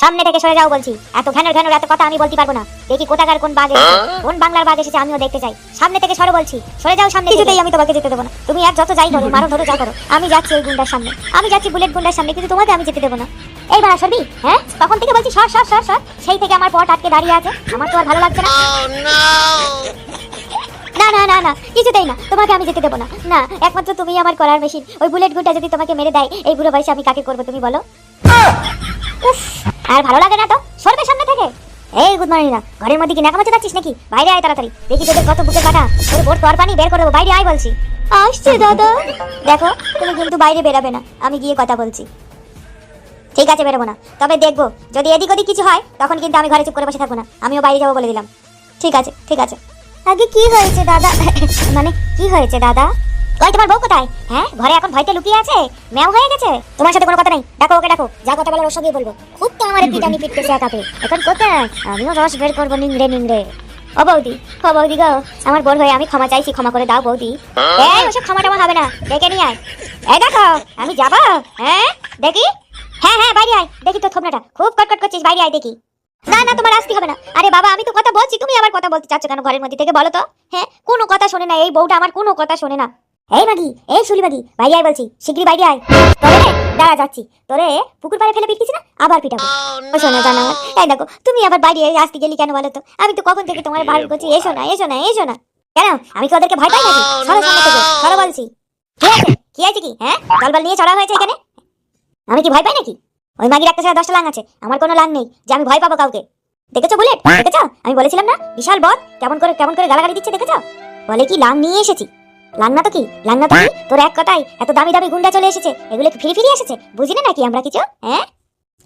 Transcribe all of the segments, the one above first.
সামনে থেকে সরে যাও বলছি। এত ঘ্যানোর ঘ্যানোর এত কথা আমি বলতে পারব না। দেখি কোথাকার কোন বাঘ এসেছে কোন বাংলার বাঘ এসেছে আমিও দেখতে চাই। সামনে থেকে সরে বলছি। সরে যাও সামনে কিছুতেই আমি তোমাকে যেতে দেবো না। তুমি আর যত যাই করো মারো ধরো যা করো। আমি যাচ্ছি ওই গুন্ডার সামনে। আমি যাচ্ছি বুলেট গুন্ডার সামনে কিন্তু তোমাকে আমি যেতে দেবো না। এই বাড়া সরবি হ্যাঁ? তখন থেকে বলছি সর সর সর সর। সেই থেকে আমার পট আটকে দাঁড়িয়ে আছে। আমার তো আর ভালো লাগছে না। না না না না কিছুতেই না। তোমাকে আমি যেতে দেবো না। না একমাত্র তুমি আমার করার মেশিন। ওই বুলেট গুন্ডা যদি তোমাকে মেরে দেয় এই বুড়ো বয়সে আমি কাকে করব তুমি বলো? উফ, আর ভালো লাগে না তো? সরবে সামনে থেকে। এই গুড মর্নিং না ঘরের মধ্যে কি নাকামাতে যাচ্ছিস নাকি? বাইরে আয় তাড়াতাড়ি। দেখি তোদের কত বুকে কাটা তোর বোর তর পানি বের করে দেবো। বাইরে আয় বলছি। আসছে দাদা। দেখো তুমি কিন্তু বাইরে বেরাবে না। আমি গিয়ে কথা বলছি। ঠিক আছে বেরোবো না। তবে দেখব যদি এদিক ওদিক কিছু হয় তখন কিন্তু আমি ঘরে চুপ করে বসে থাকব না। আমিও বাইরে যাব বলে দিলাম। ঠিক আছে ঠিক আছে। আগে কি হয়েছে দাদা? মানে কি হয়েছে দাদা? ওই তোমার বউ কোথায়? হ্যাঁ ঘরে এখন ভয়তে লুকিয়ে আছে? ম্যাও হয়ে গেছে? তোমার সাথে কোনো কথা নেই। ডাকো ওকে ডাকো যা কথা বলার ওর সঙ্গে বলব। খুব তো আমার পিটানি পিটতেছে একাকে। এখন কোথায়? আমিও রস বের করব নিংড়ে নিংড়ে। ও বৌদি ও বৌদি গো আমার বোন হয়ে আমি ক্ষমা চাইছি ক্ষমা করে দাও বৌদি। এই ওসব ক্ষমা টমা হবে না। ডেকে নিয়ে আয়। এই দেখো আমি যাব? হ্যাঁ দেখি। হ্যাঁ হ্যাঁ বাইরে আয়। দেখি তো থোপনাটা। খুব কটকট করছিস বাইরে আয় দেখি। না না তোমার আসতে হবে না। আরে বাবা আমি তো কথা বলছি তুমি আবার কথা বলতে চাচ্ছ কেন ঘরের মধ্যে থেকে বলো তো? হ্যাঁ কোনো কথা শোনে না। এই বউটা আমার কোনো কথা শোনে না। এই মাগি এই শুলি মাগি বাইরে আয় বলছি শিগগিরি বাইরে আয়। তোরে দাঁড়া যাচ্ছি। তোরে পুকুর পাড়ে ফেলে পিটকিছি না আবার পিটাবো। ও শোনা জানা এই দেখো তুমি আবার বাইরে আসতে গেলি কেন বলো তো? আমি তো কখন থেকে তোমার বাড়ি করছি এসো না এসো না এসো না। কেন? আমি কি ওদেরকে ভয় পাই নাকি? সরো সামনে থেকে সরো বলছি। কি আছে কি আছে কি? হ্যাঁ? দলবল নিয়ে চড়া হয়েছে এখানে? আমি কি ভয় পাই নাকি? ওই মাগির একটা ছাড়া দশটা লাং আছে আমার কোনো লাং নেই যে আমি ভয় পাবো কাউকে। দেখেছ বুলেট? দেখেছ? আমি বলেছিলাম না বিশাল বদ কেমন করে কেমন করে গালাগালি দিচ্ছে দেখেছ? বলে কি লাং নিয়ে এসেছি। লাং না তো কি? লাং না তো কি? তোর এক কথাই এত দামি দামি গুন্ডা চলে এসেছে। এগুলো কি ফিরে ফিরে এসেছে? বুঝি না নাকি আমরা কিছু? হ্যাঁ?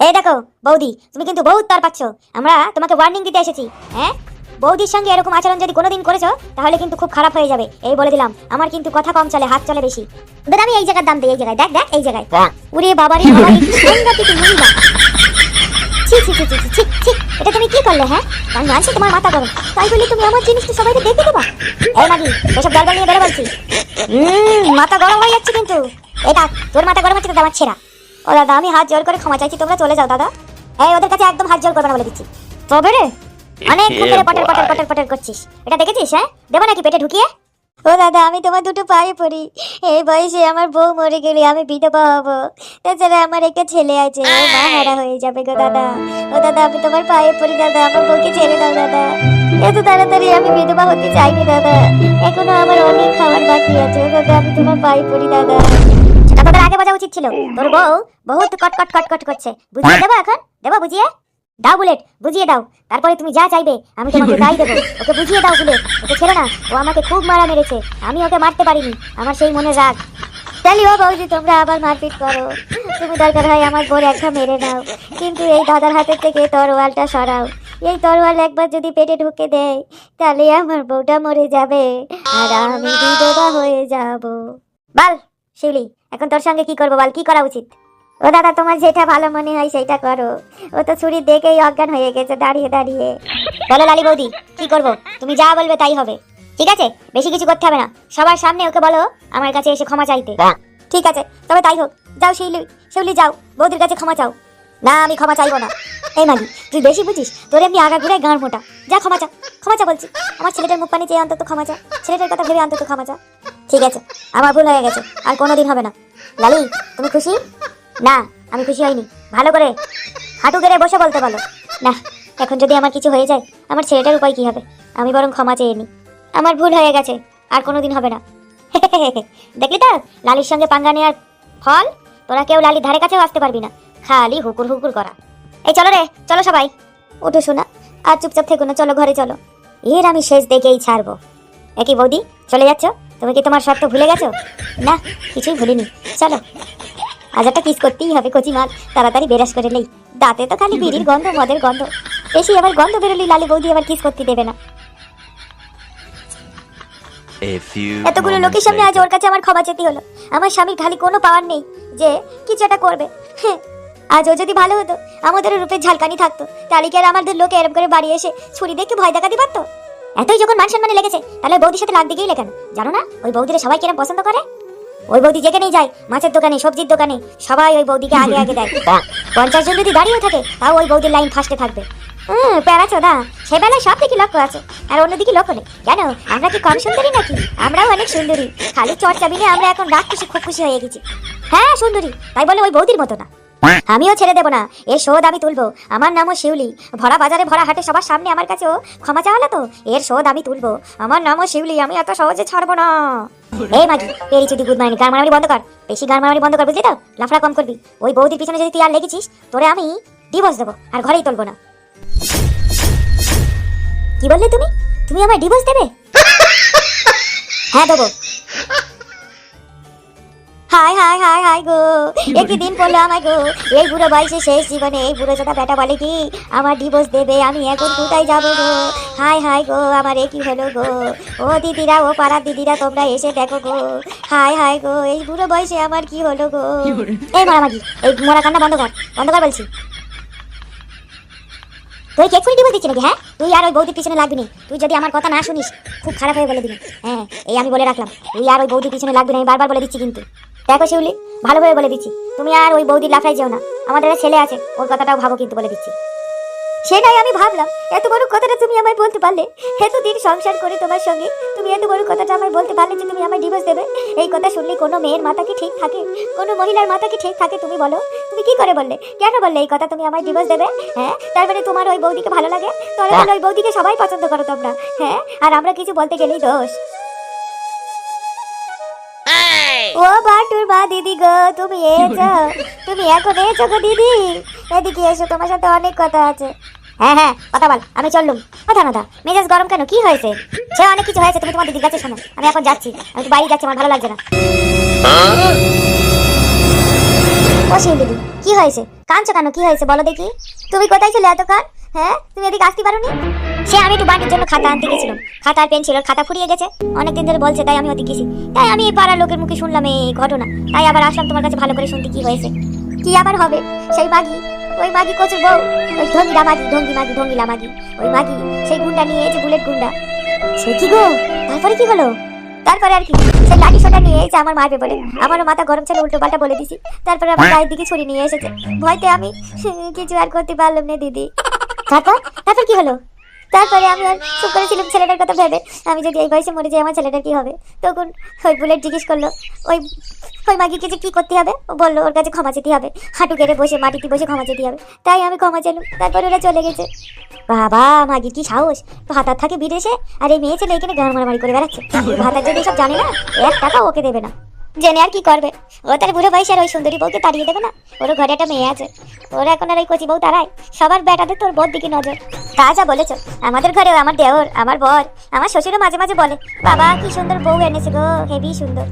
এই দেখো বৌদি তুমি কিন্তু বহুত তার পাচ্ছ। আমরা তোমাকে ওয়ার্নিং দিতে এসেছি। হ্যাঁ? বৌদির সঙ্গে এরকম আচরণ যদি কোনোদিন করেছ তাহলে কিন্তু খুব খারাপ হয়ে যাবে। এই বলে দিলাম আমার কিন্তু কথা কম চলে হাত চলে বেশি। ওদের আমি এই জায়গার দাম দিই এই জায়গায়। দেখ দেখ এই জায়গায়। উরে বাবারে বাবারে ছি ছি ছি ছি ছি, ছি ছি এটা তুমি কি করলে হ্যাঁ? আমি মানছি তোমার মাথা গরম। তাই বলে তুমি আমার জিনিসটা সবাইকে দেখে দেবা এই মাগি এসব গড়বড় নিয়ে বেরো বলছি। হুম মাথা গরম হয়ে যাচ্ছে কিন্তু। এটা তোর মাথা গরম হচ্ছে তো আমার ছেঁড়া ও দাদা আমি হাত জোর করে ক্ষমা চাইছি তোমরা চলে যাও দাদা। এই ওদের কাছে একদম হাত জোর করবে না বলে দিচ্ছি। তবে রে অনেক ধরে পটর পটর পটর পটর করছিস। এটা দেখেছিস হ্যাঁ? দেবো নাকি পেটে ঢুকিয়ে? ও দাদা আমি তোমার দুটো পায়ে পড়ি। এই বয়সে আমার বউ মরে গেলে আমি বিধবা হব তাছাড়া আমার একটা ছেলে আছে ও মা হারা হয়ে যাবে গো দাদা। ও দাদা আমি তোমার পায়ে পড়ি দাদা। আমার বউকে ছেড়ে দাও দাদা। এত তাড়াতাড়ি আমি বিধবা হতে চাইনি দাদা। এখনও আমার অনেক খাবার বাকি আছে। ও দাদা আমি তোমার পায়ে পড়ি দাদা। সেটা তোদের আগে বোঝা উচিত ছিল। তোর বউ বহুত কটকট কটকট করছে। বুঝিয়ে দেবো এখন? দেবো বুঝিয়ে? দাও বুলেট বুঝিয়ে দাও। তারপরে তুমি যা চাইবে আমি তোমাকে তাই দেবো। ওকে বুঝিয়ে দাও বুলেট ওকে ছেড়ে না ও আমাকে খুব মারা মেরেছে আমি ওকে মারতে পারিনি আমার সেই মনে রাগ। চালি ও বৌদি তোমরা আবার মারপিট করো। তুমি দরকার হয় আমার বোর একটা মেরে নাও। কিন্তু এই দাদার হাতের থেকে তরোয়ালটা সরাও। এই তরোয়াল একবার যদি পেটে ঢুকে দেয় তাহলে আমার বউটা মরে যাবে। আর আমি বিধবা হয়ে যাব। বল শিউলি এখন তোর সঙ্গে কি করব বল? কি করা উচিত? ও দাদা তোমার যেটা ভালো মনে হয় সেটা করো। ও তো ছুরি দেখেই অজ্ঞান হয়ে গেছে দাঁড়িয়ে দাঁড়িয়ে। বলো লালি বৌদি কি করব? তুমি যা বলবে তাই হবে। ঠিক আছে? বেশি কিছু করতে হবে না। সবার সামনে ওকে বলো আমার কাছে এসে ক্ষমা চাইতে। ঠিক আছে? তবে তাই হোক যাও শিউলি শিউলি যাও। বৌদির কাছে ক্ষমা চাও। না আমি ক্ষমা চাইব না। এই মাগি তুই বেশি বুঝিস? তোর এমনি আগা ঘুরে গাঁর মোটা। যা ক্ষমা চা ক্ষমা চা বলছি। আমার ছেলেটার মুখ পানি চেয়ে অন্তত ক্ষমা চা। ছেলেটার কথা ভেবে অন্তত ক্ষমা চা। ঠিক আছে আমার ভুল হয়ে গেছে। আর কোনোদিন হবে না। লালি তুমি খুশি? না, আমি খুশি হইনি। ভালো করে হাঁটু গেড়ে বসে বলতে বলো। না, এখন যদি আমার কিছু হয়ে যায়, আমার ছেলেটার উপায় কি হবে? আমি বরং ক্ষমা চেয়ে নিই আমার ভুল হয়ে গেছে, আর কোনোদিন হবে না। দেখলি তো, লালির সঙ্গে পাঙ্গা নেওয়ার ফল? তোরা কেউ লালির ধারে কাছেও আসতে পারবি না। খালি হুকুর হুকুর করা। এই চলো রে, চলো সবাই। উঠো শোনা আর চুপচাপ থেকো না, চলো ঘরে চলো। এর আমি শেষ দেখেই ছাড়বো। একই বৌদি, চলে যাচ্ছ? তুমি কি তোমার শর্ত ভুলে গেছো? না, কিছুই ভুলিনি। চলো। আজ একটা কিস করতেই হবে কচি মাল তাড়াতাড়ি বেরাস করে নেই। দাঁতে তো খালি বিড়ির গন্ধ মদের গন্ধ। বেশি আবার গন্ধ বেরোলি লালি বৌদি আবার কিস করতে দেবে না। এতগুলো লোকের সামনে আজ ওর কাছে আমার ক্ষমা চেতে হলো। আমার স্বামীর খালি কোনো পাওয়ার নেই যে কিছু একটা করবে। হ্যাঁ, আজ ও যদি ভালো হতো আমাদের রূপে ঝালকানি থাকতো। তাহলে কি আর আমাদের লোকে এরম করে বাড়ি এসে ছুরি দেখে ভয় দেখাতে পারতো? এতই যখন মান সম্মানে লেগেছে তাহলে বৌদির সাথে লাগ দিকেই লেখেন জানো না ওই বৌদিরা সবাই কিরম পছন্দ করে? ওই বৌদি যেখানেই যায়, মাছের দোকানে, সবজির দোকানে, সবাই ওই বৌদিকে আগে আগে দেয়। পঞ্চাশ জন যদি দাঁড়িয়ে থাকে, তাও ওই বৌদির লাইন ফার্স্টে থাকবে। হুম প্যারাচো না সে বেলায় সব দিকে লক্ষ্য আছে, আর অন্যদিকে লক্ষ্য নেই। কেন, আমরা কি কম সুন্দরী নাকি? আমরাও অনেক সুন্দরী। খালি চর্চা মিলে আমরা এখন রাত খুশি খুব খুশি হয়ে গেছি। হ্যাঁ সুন্দরী, তাই বলে ওই বৌদির মতো না। আমিও ছেড়ে দেবো না। এর শোধ আমি তুলবো। আমার নামও শিউলি। ভরা বাজারে ভরা হাটে সবার সামনে আমার কাছেও ক্ষমা চাওয়ালে তো? এর শোধ আমি তুলবো। আমার নামও শিউলি, আমি এত সহজে ছাড়বো না। এই মাগি, পেরি চুদি গুড মাইনি গান মারামারি বন্ধ কর। বেশি গান মারামারি বন্ধ কর, বুঝলি তো? লাফড়া কম করবি। ওই বৌদির পিছনে যদি তুই আর লেগেছিস, তোরে আমি ডিভোর্স দেবো, আর ঘরেই তুলবো না। কি বললে তুমি? তুমি আমায় ডিভোর্স দেবে? হ্যাঁ দেবো। হাই হাই হাই হাই গো। একই দিন পড়ল আমায় গো এই বুড়ো বয়সে শেষ জীবনে এই বুড়ো চোদা বেটা বলে কি আমার ডিভোর্স দেবে আমি এখন কোথায় যাব গো? হাই হাই গো আমার এ কি হলো গো? ও দিদিরা ও পাড়ার দিদিরা তোমরা এসে দেখো গো। হাই হাই গো এই বুড়ো বয়সে আমার কি হলো গো? এই মারামাগি এই মোরা কান্না বন্ধ কর বন্ধ কর বলছি। তুই কেক করে ডিভোর্স দিচ্ছি নাকি হ্যাঁ? তুই আর ওই বৌদির পিছনে লাগবি না। তুই যদি আমার কথা না শুনিস খুব খারাপ হয়ে বলে দিবি। হ্যাঁ এই আমি বলে রাখলাম। তুই আর ওই বৌদির পিছনে লাগবি না আমি বারবার বলে দিচ্ছি কিন্তু। দেখো শিউলি ভালোভাবে বলে দিচ্ছি। তুমি আর ওই বৌদির লাফায় যেও না। আমাদের ছেলে আছে ওর কথাটাও ভাবো কিন্তু বলে দিচ্ছি। সেটাই আমি ভাবলাম। এত বড় কথাটা তুমি আমায় বলতে পারলে? এতদিন সংসার করে তোমার সঙ্গে তুমি এত বড় কথাটা আমায় বলতে পারলে যে তুমি আমায় ডিভোর্স দেবে? এই কথা শুনলে কোনো মেয়ের মাথা কি ঠিক থাকে? কোনো মহিলার মাথা কি ঠিক থাকে তুমি বলো? তুমি কি করে বললে? কেন বললে এই কথা তুমি আমায় ডিভোর্স দেবে? হ্যাঁ? তার মানে তোমার ওই বৌদিকে ভালো লাগে? তাহলে ওই বৌদিকে সবাই পছন্দ করো তোমরা। হ্যাঁ? আর আমরা কিছু বলতে গেলেই দোষ। ও বাটুর মা দিদি গো, তুমি এসো। তুমি এখন এসো গো দিদি। এদিকে এসো, তোমার সাথে অনেক কথা আছে। হ্যাঁ হ্যাঁ কথা বল, আমি চললুম। কথা না মেজাজ গরম কেন? কি হয়েছে? সে অনেক কিছু হয়েছে, তুমি তোমার দিদির কাছে শোনো। আমি এখন যাচ্ছি, আমি তো বাড়ি যাচ্ছি, আমার ভালো লাগছে না। ও শিউ দিদি, কি হয়েছে? কাঁদছো কেন? কি হয়েছে? বলো দেখি। তুমি কোথায় ছিলে এতক্ষণ হ্যাঁ তুমি এদিকে আসতে পারোনি? সে আমি একটু বাড়ির জন্য খাতা আনতে গেছিলাম। খাতা আর পেন ছিল, খাতা ফুরিয়ে গেছে। অনেকদিন ধরে বলছে, তাই আমি ওদিকে গেছি। তাই আমি এই পাড়ার লোকের মুখে শুনলাম এই ঘটনা। তাই আবার আসলাম তোমার কাছে ভালো করে শুনতে, কি হয়েছে? কি আবার হবে? সেই মাগি ওই মাগি কচুর বউ, ওই ঢঙ্গিলা মাগি ঢঙ্গি মাগি ঢঙ্গিলা মাগি ওই মাগি সেই গুন্ডা নিয়ে এসে বুলেট গুন্ডা। সে কি গো? তারপরে কি হলো? তারপরে আর কি? সেই লাঠি সোটা নিয়ে এসে আমার মারবে বলে। আমারও মাথা গরম ছিল উল্টো পাল্টা বলে দিছি। তারপরে আমার গায়ের দিকে ছুরি নিয়ে এসেছে। ভয়তে আমি, কিছু আর করতে পারলাম না, দিদি। তারপর তারপর কি হলো? তারপরে আমি আর চুপ করেছিলাম ছেলেটার কথা ভেবে আমি যদি এই বয়সে মরে যাই, আমার ছেলেটার কি হবে? তখন ওই বুলেট জিজ্ঞেস করল, ওই ওই মাগিকে যে কী করতে হবে? ও বলল, ওর কাছে ক্ষমা চেতে হবে। হাঁটু কেড়ে বসে, মাটিতে বসে ক্ষমা চেতে হবে। তাই আমি ক্ষমা চাইলাম তারপরে ওরা চলে গেছে। বাবা, মাগি, কি সাহস! ভাতার থাকে বিদেশে, আর এই মেয়ে ছেলে এখানে গান মারামারি করে বেড়াচ্ছে। ভাতার যদি সব জানে না, এক টাকা ওকে দেবে না। জেনে আর কি করবে? ও তার বুড়ো বয়সের ওই সুন্দরী বউকে তাড়িয়ে দেবে না? ওর ঘরে একটা মেয়ে আছে। ওর এখন আর ওই কচি বউ তারাই সবার বেটাদের তোর বোর দিকে নজর। তা যা বলেছ। আমাদের ঘরেও আমার দেওর, আমার বর, আমার শ্বশুরও মাঝে মাঝে বলে, বাবা, কি সুন্দর বউ এনেছে গো হেভি সুন্দর।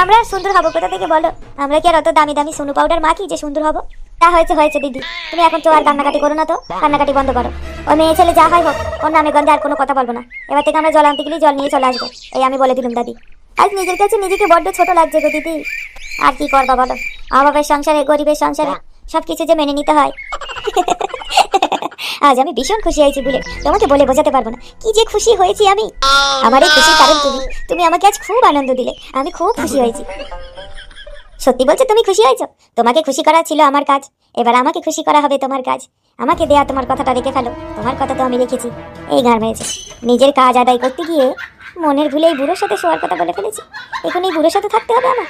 আমরা সুন্দর হব কোথা থেকে বলো? আমরা কি আর অত দামি দামি সুনু পাউডার মাখি যে সুন্দর হব? তা হয়েছে হয়েছে, দিদি। তুমি এখন তো আর কান্নাকাটি করো না তো। কান্নাকাটি বন্ধ করো। ও মেয়ে ছেলে যা হয় হোক, ওর নামে গন্ধে আর কোনো কথা বলব না। এবার থেকে আমরা জল আনতে গেলেই জল নিয়ে চলে আসব। এই আমি বলে দিলাম, দাদি। আজ নিজের কাছে নিজেকে বড্ড ছোট লাগছে গো দিদি। আর কি করবা বলো? অভাবের সংসারে, গরিবের সংসারে সব কিছু যে মেনে নিতে হয়। আজ আমি ভীষণ খুশি হয়েছি বলে তোমাকে বলে বোঝাতে পারব না। কি যে খুশি হয়েছি আমি। আমার এই খুশির কারণ তুমি তুমি আমাকে আজ খুব আনন্দ দিলে। আমি খুব খুশি হয়েছি। সত্যি বলছো, তুমি খুশি হয়েছো? তোমাকে খুশি করা ছিল আমার কাজ। এবার আমাকে খুশি করা হবে তোমার কাজ। আমাকে দেয়া তোমার কথাটা রেখে ফেলো। তোমার কথা তো আমি রেখেছি। এই গান হয়েছে নিজের কাজ আদায় করতে গিয়ে মনের ভুলে এই বুড়োর সাথে শোয়ার কথা বলে ফেলেছি। এখন এই বুড়োর সাথে থাকতে হবে আমার।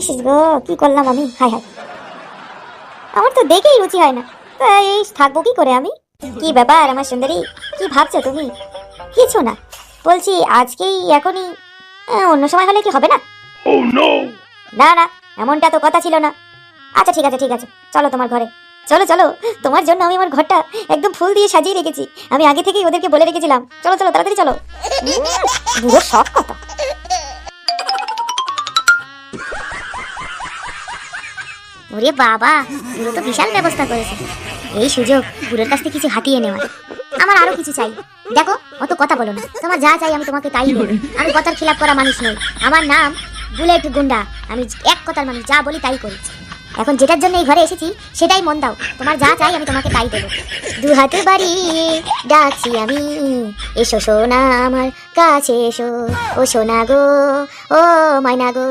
ইস, গো কি করলাম আমি? হাই হাই আমার তো দেখেই রুচি হয় না। তো এই থাকব কি করে আমি? কি ব্যাপার আমার সুন্দরী? কি ভাবছ তুমি? কিছু না। বলছি আজকেই এখনই অন্য সময় হলে কি হবে না? Oh না না এমনটা তো কথা ছিল না। আচ্ছা ঠিক আছে ঠিক আছে। চলো তোমার ঘরে। চলো চলো, তোমার জন্য আমি আমার ঘরটা একদম ফুল দিয়ে সাজিয়ে রেখেছি। আমি আগে থেকেই ওদেরকে বলে রেখেছিলাম। চলো চলো, তাড়াতাড়ি চলো। শখ কত? ওরে বাবা, বুড়ো তো বিশাল ব্যবস্থা করেছে। এই সুযোগ বুড়োর কাছ থেকে কিছু হাতিয়ে নেওয়ার। আমার আরও কিছু চাই। দেখো, অত কথা বলো না। তোমার যা চাই আমি তোমাকে তাই দেবো। আমি কথার খিলাপ করা মানুষ নই। আমার নাম বুলেট গুন্ডা। আমি এক কথার মানুষ। যা বলি তাই করি। এখন যেটার জন্য এই ঘরে এসেছি, সেটাই মন দাও। তোমার যা চাই আমি তোমাকে তাই দেবো। দু হাতে বাড়ি ডাকছি আমি। এসো সোনা আমার কাছে এসো। ও সোনা গো, ও ময়না গো,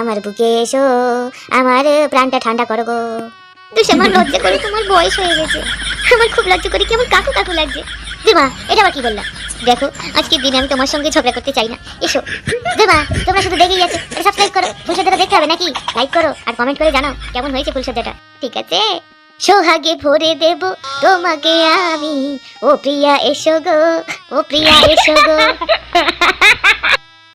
আমার বুকে এসো। আমার প্রাণটা ঠান্ডা করো গো। তুই আমার লজ্জা করে তোমার বয়স হয়ে গেছে। আমার খুব লজ্জা করে কেমন কাকু কাকু লাগছে? দিমা এটা আবার কি বললা? দেখো, আজকের দিনে আমি তোমার সঙ্গে ঝগড়া করতে চাই না। এসো। দেবা তোমরা শুধু দেখেই আছো। এটা সাবস্ক্রাইব করো। ফুলসজ্জাটা দেখতে হবে নাকি? লাইক করো আর কমেন্ট করে জানাও কেমন হয়েছে ফুলসজ্জাটা ঠিক আছে? সোহাগে ভরে দেব তোমাকে আমি। ও প্রিয়া, এসো গো। ও প্রিয়া, এসো গো।